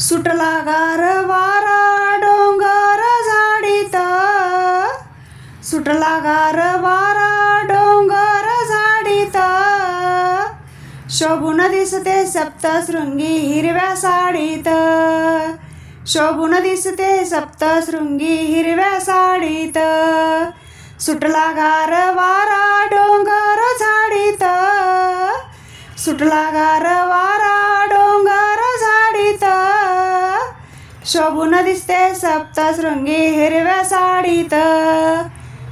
सुटला गार वारा डोंगर झाडीत. सुटला गार वारा डोंगर झाडीत. शोभून दिसते सप्तशृंगी हिरव्या साडीत. शोभून दिसते सप्तशृंगी हिरव्या साडीत. सुटला गार वारा डोंगर झाडीत. सुटला गार वारा शोभून दिसते सप्तशृंगी हिरव्या साडीत.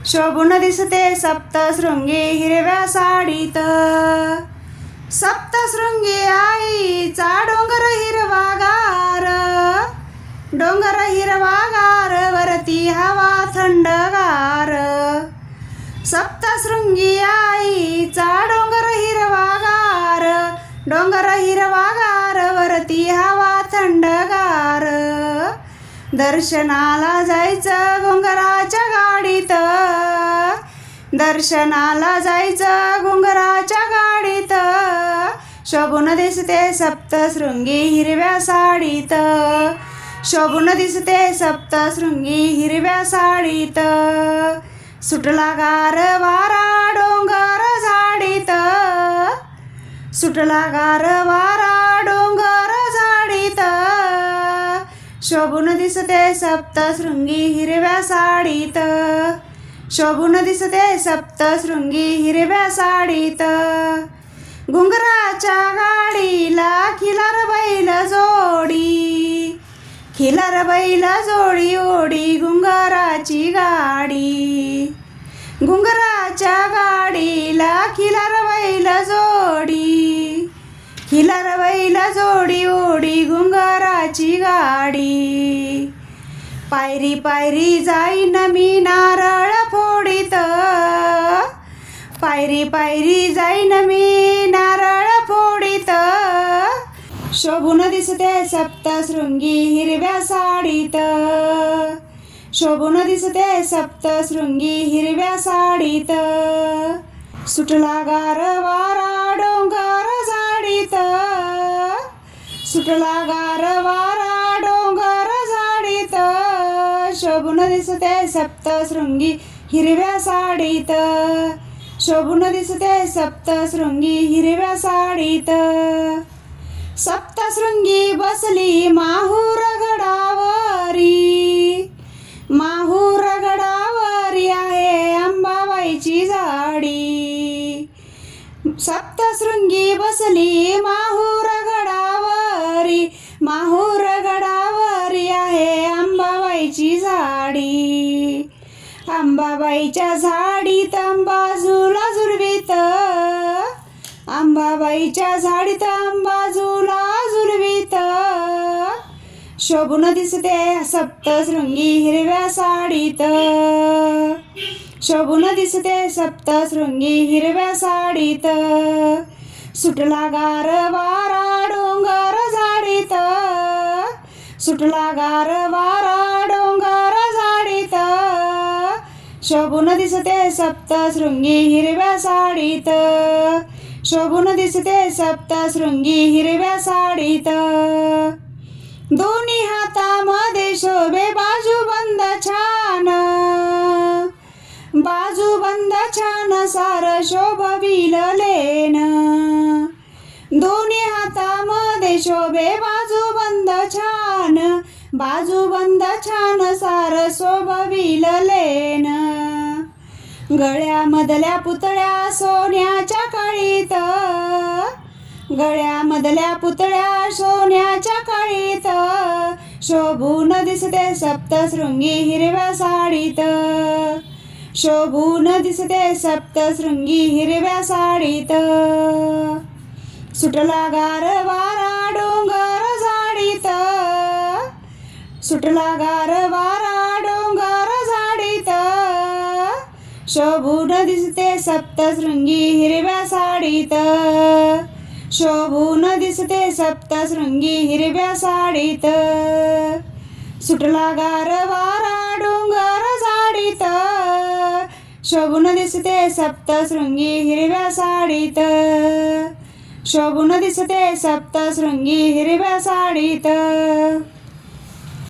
शोभून दिसते सप्तशृंगी हिरव्या साडीत. सप्तशृंगी आईचा डोंगर हिरवागार. डोंगर हिरवागार वरती हवा थंडगार. सप्तशृंगी आईचा डोंगर हिरवागार. डोंगर हिरवागार वरती हवा थंडगार. दर्शनाला जायचं घुंगराच्या गाडीत. दर्शनाला जायचं घुंगराच्या गाडीत. शोभून दिसते सप्तशृंगी हिरव्या साडीत. शोभून दिसते सप्तशृंगी हिरव्या साडीत. सुटला गार वारा डोंगर झाडीत. सुटला गार वारा शोभून दिसते सप्तशृंगी हिरव्या साडीत. शोभून दिसते सप्तशृंगी हिरव्या साडीत. घुंगराच्या गाडीला खिलार बैल जोडी. खिलार बैल जोडी ओडी घुंगराची गाडी. घुंगराच्या गाडीला खिलार बैल जोडी. खिलार गाडी. पायरी पायरी जाईन मी नारळ फोडीत. पायरी पायरी जाईन मी नारळ फोडीत. शोभून दिसते सप्तशृंगी हिरव्या साडीत. शोभून दिसते सप्तशृंगी हिरव्या साडीत. सुटला गार वारा डोंगर झाडीत सुटला गार वारा शोभून दिसते सप्तशृंगी हिरव्या साडीत. शोभून दिसते सप्तशृंगी हिरव्या साडीत. सप्तशृंगी बसली माहूर गडावरी. माहूर गडावरी आहे अंबाबाईची झाडी. सप्तशृंगी बसली माहूर गडावरी. माहूर गडावरी आहे अंबाबाईची झाडी. अंबाबाईच्या झाडीत तंबाजूला झुलवीत अंबाबाईच्या झाडीत तंबाजूला झुलवीत शोभून दिसते सप्तशृंगी हिरव्या साडीत. शोभून दिसते सप्तशृंगी हिरव्या साडीत. सुटला गार वारा डोंगर झाडीत. सुटला गार वारा शोभून दिसते सप्तशृंगी हिरव्या साडीत. शोभून दिसते सप्तशृंगी हिरव्या साडीत. दोन्ही हातामध्ये शोभे बाजूबंद छान. बाजूबंद छान सार शोभविल लेन दोन्ही हातामध्ये शोभे बाजूबंद बाजूबंद छान सार शोभविल लेन. गळ्यामधल्या पुतळ्या सोन्याच्या काळीत. गळ्यामधल्या पुतळ्या सोन्याच्या काळीत. शोभून दिसते सप्तशृंगी हिरव्या साडीत. शोभून दिसते सप्तशृंगी हिरव्या साडीत. सुटला गार वारा सुटला गार वारा डोंगर झाडीत शोभून दिसते सप्तशृंगी हिरव्या साडीत शोभून दिसते सप्तशृंगी हिरव्या साडीत सुटला गार वारा डोंगर झाडीत शोभून दिसते सप्तशृंगी हिरव्या साडीत शोभून दिसते सप्तशृंगी हिरव्या साडीत